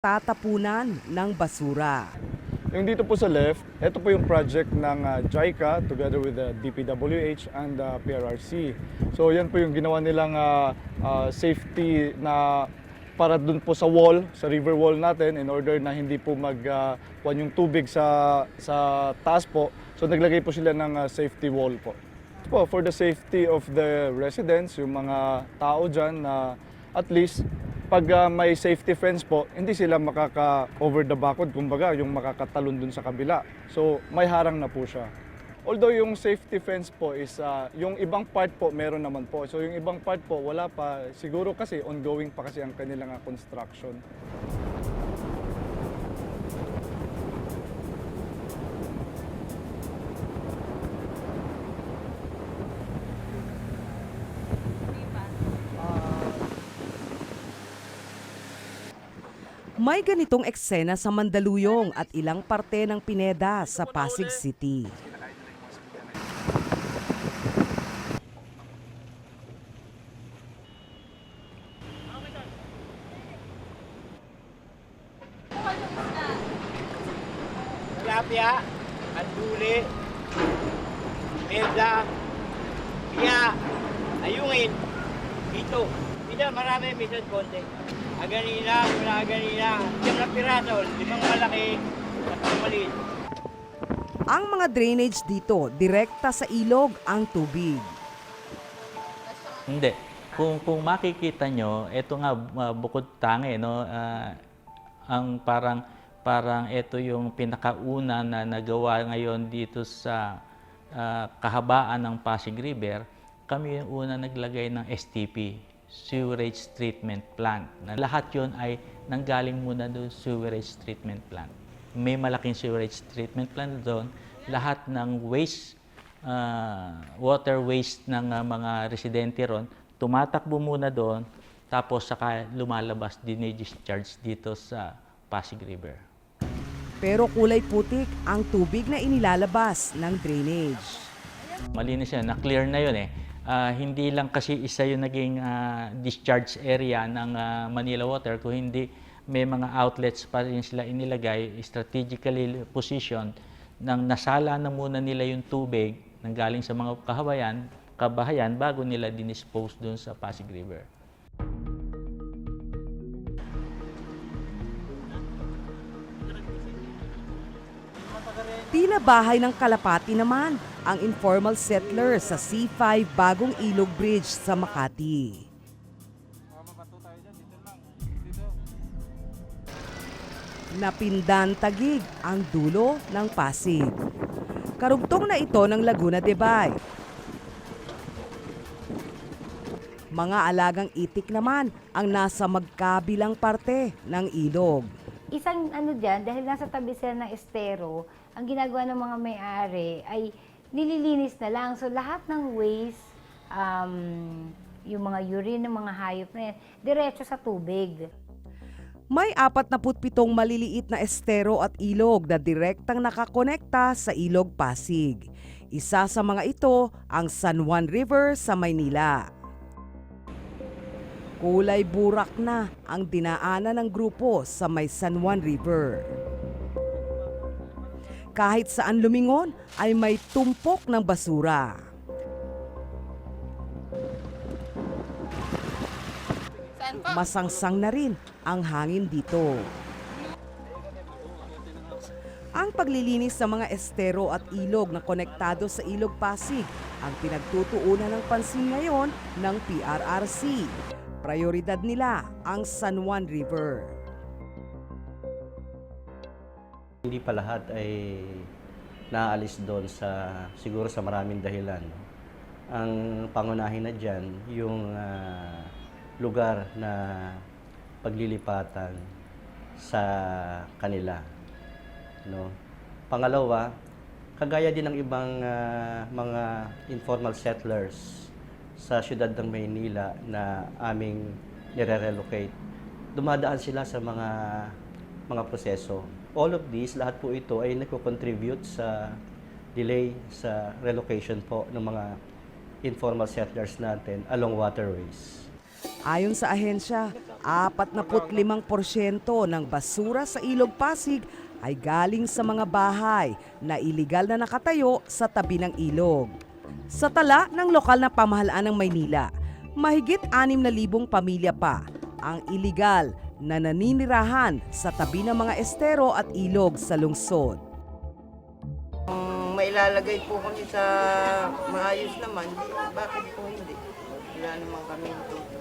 tatapunan ng basura. Yung dito po sa left, ito po yung project ng uh, JICA together with the DPWH and the PRRC. So yan po yung ginawa nilang uh, uh, safety na para dun po sa wall, sa river wall natin in order na hindi po mag uh, yung tubig sa sa taas po. So naglagay po sila ng uh, safety wall po. Po for the safety of the residents, yung mga tao diyan na at least pag uh, may safety fence po, hindi sila makaka over the backwood, kumbaga yung makakatalon dun sa kabila. So may harang na po siya. Although yung safety fence po is uh, yung ibang part po meron naman po. So yung ibang part po wala pa. Siguro kasi ongoing pa kasi ang kanilang uh, construction. May ganitong eksena sa Mandaluyong at ilang parte ng Pineda sa Pasig City. tilapia, anduli, merda, piya, ayungin, ito. Minsan marami, minsan konti. Aganina, wala aganina. Siyam na piraso, limang malaki, tatlong maliit. Ang mga drainage dito, direkta sa ilog ang tubig. Hindi. Kung kung makikita nyo, ito nga uh, bukod tangi, no, ah, ang parang parang ito yung pinakauna na nagawa ngayon dito sa ah, kahabaan ng Pasig River. Kami yung una naglagay ng STP, Sewerage Treatment Plant. Na lahat yon ay nanggaling muna doon Sewerage Treatment Plant. May malaking sewerage treatment plant doon. Lahat ng waste ah, water waste ng ah, mga residente ron, tumatakbo muna doon, tapos saka lumalabas, dinidischarge dito sa Pasig River. Pero kulay putik ang tubig na inilalabas ng drainage. Malinis yan, na-clear na yun eh. Ah, hindi lang kasi isa yung naging ah, discharge area ng ah, Manila Water, kung hindi may mga outlets pa rin sila inilagay, strategically positioned, nang nasala na muna nila yung tubig nang galing sa mga kahabayan, kabahayan bago nila dinispose doon sa Pasig River. Tila bahay ng Kalapati naman ang informal settler sa C5 Bagong Ilog Bridge sa Makati. Napindan tagig ang dulo ng Pasig. Karugtong na ito ng Laguna de Bay. Mga alagang itik naman ang nasa magkabilang parte ng ilog. Isang ano dyan, dahil nasa tabi sila ng estero, ang ginagawa ng mga may-ari ay nililinis na lang. So lahat ng waste, um, yung mga urine ng mga hayop na yan, diretso sa tubig. May 47 maliliit na estero at ilog na direktang nakakonekta sa Ilog Pasig. Isa sa mga ito ang San Juan River sa Maynila. Kulay burak na ang dinaanan ng grupo sa may San Juan River. Kahit saan lumingon ay may tumpok ng basura. Masangsang na rin ang hangin dito. Ang paglilinis sa mga estero at ilog na konektado sa Ilog Pasig ang pinagtutuunan ng pansin ngayon ng PRRC. Prioridad nila ang San Juan River. Hindi pa lahat ay naalis doon sa siguro sa maraming dahilan. Ang pangunahin na diyan yung ah, lugar na paglilipatan sa kanila. No. Pangalawa, kagaya din ng ibang ah, mga informal settlers sa siyudad ng Maynila na aming nire-relocate, dumadaan sila sa mga mga proseso. All of these, lahat po ito ay nagko-contribute sa delay sa relocation po ng mga informal settlers natin along waterways. Ayon sa ahensya, 45% ng basura sa Ilog Pasig ay galing sa mga bahay na iligal na nakatayo sa tabi ng ilog. Sa tala ng lokal na pamahalaan ng Maynila, mahigit 6,000 pamilya pa ang iligal na naninirahan sa tabi ng mga estero at ilog sa lungsod. Kung mailalagay po kami sa maayos naman, bakit po hindi? Wala naman kami tutulong.